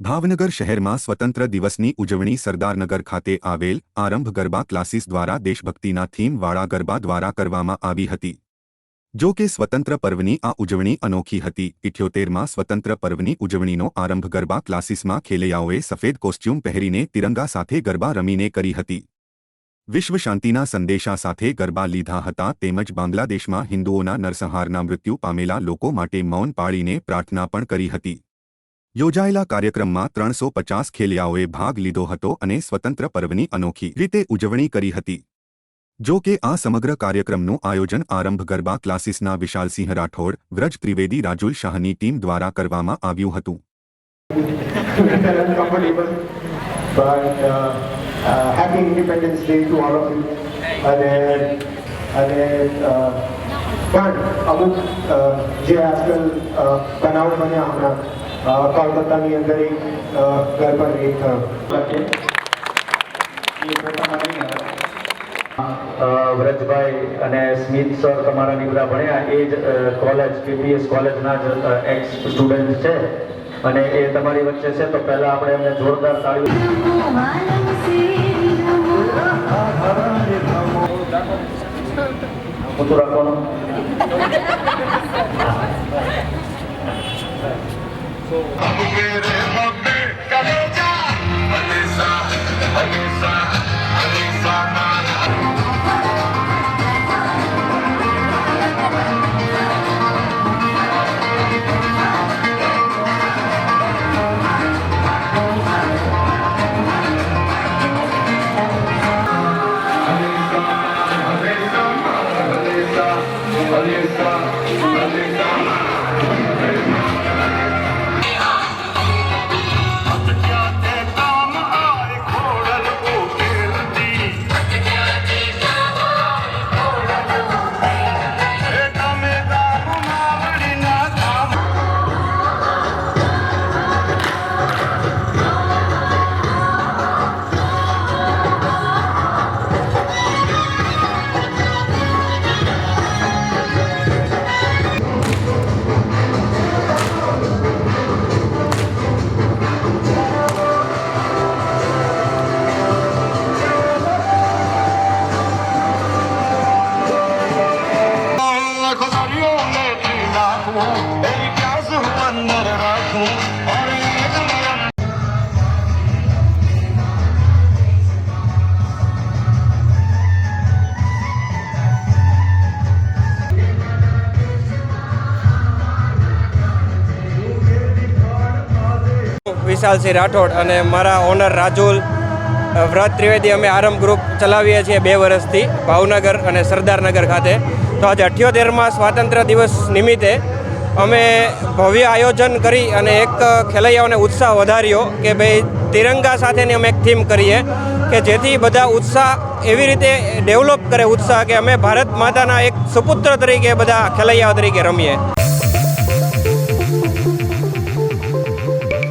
ભાવનગર શહેરમાં સ્વતંત્ર દિવસની ઉજવણી સરદારનગર ખાતે આવેલ આરંભ ગરબા ક્લાસીસ દ્વારા દેશભક્તિના થીમવાળા ગરબા દ્વારા કરવામાં આવી હતી. જો કે સ્વતંત્ર પર્વની આ ઉજવણી અનોખી હતી. ઇઠ્યોતેરમાં સ્વતંત્ર પર્વની ઉજવણીનો આરંભ ગરબા ક્લાસીસમાં ખેલૈયાઓએ સફેદ કોસ્ચ્યુમ પહેરીને તિરંગા સાથે ગરબા રમીને કરી હતી. વિશ્વ શાંતિના સંદેશા સાથે ગરબા લીધા હતા તેમજ બાંગ્લાદેશમાં હિન્દુઓના નરસંહારના મૃત્યુ પામેલા લોકો માટે મૌન પાળીને પ્રાર્થના પણ કરી હતી. યોજાયેલા કાર્યક્રમમાં ત્રણસો પચાસ ખેલિયાઓએ ભાગ લીધો હતો અને સ્વતંત્ર પર્વની અનોખી રીતે ઉજવણી કરી હતી. જો કે આ સમગ્ર કાર્યક્રમનું આયોજન આરંભ ગરબા ક્લાસીસના વિશાલસિંહ રાઠોડ વ્રજ ત્રિવેદી રાજુલ શાહની ટીમ દ્વારા કરવામાં આવ્યું હતું. Uh, uh, અ, પણ અમુક જે આજકાલ બનાવ બન્યા હમણાં કોલકાતાની અંદર એક ગરબા રેપ થયો. એ પોતામાં નહીં આવે. અ, વ્રજભાઈ અને સ્મિત સર તમારા નીકળા ભણ્યા. એ જ કોલેજ પીપીએસ કોલેજના જ એક્સ સ્ટુડન્ટ છે. અને એ તમારી વચ્ચે છે તો પહેલા આપણે એમને જોરદાર તાળીઓ વિશાલસિંહ રાઠોડ અને મારા ઓનર રાજુલ વ્રત ત્રિવેદી અમે આરંભ ગ્રુપ ચલાવીએ છીએ બે વર્ષથી ભાવનગર અને સરદારનગર ખાતે. તો આજે અઠ્યોતેરમાં સ્વાતંત્ર્ય દિવસ નિમિત્તે અમે ભવ્ય આયોજન કરી અને એક ખેલૈયાઓને ઉત્સાહ વધાર્યો કે ભાઈ તિરંગા સાથેની અમે એક થીમ કરીએ કે જેથી બધા ઉત્સાહ એવી રીતે ડેવલપ કરે, ઉત્સાહ કે અમે ભારત માતાના એક સુપુત્ર તરીકે બધા ખેલૈયાઓ તરીકે રમીએ.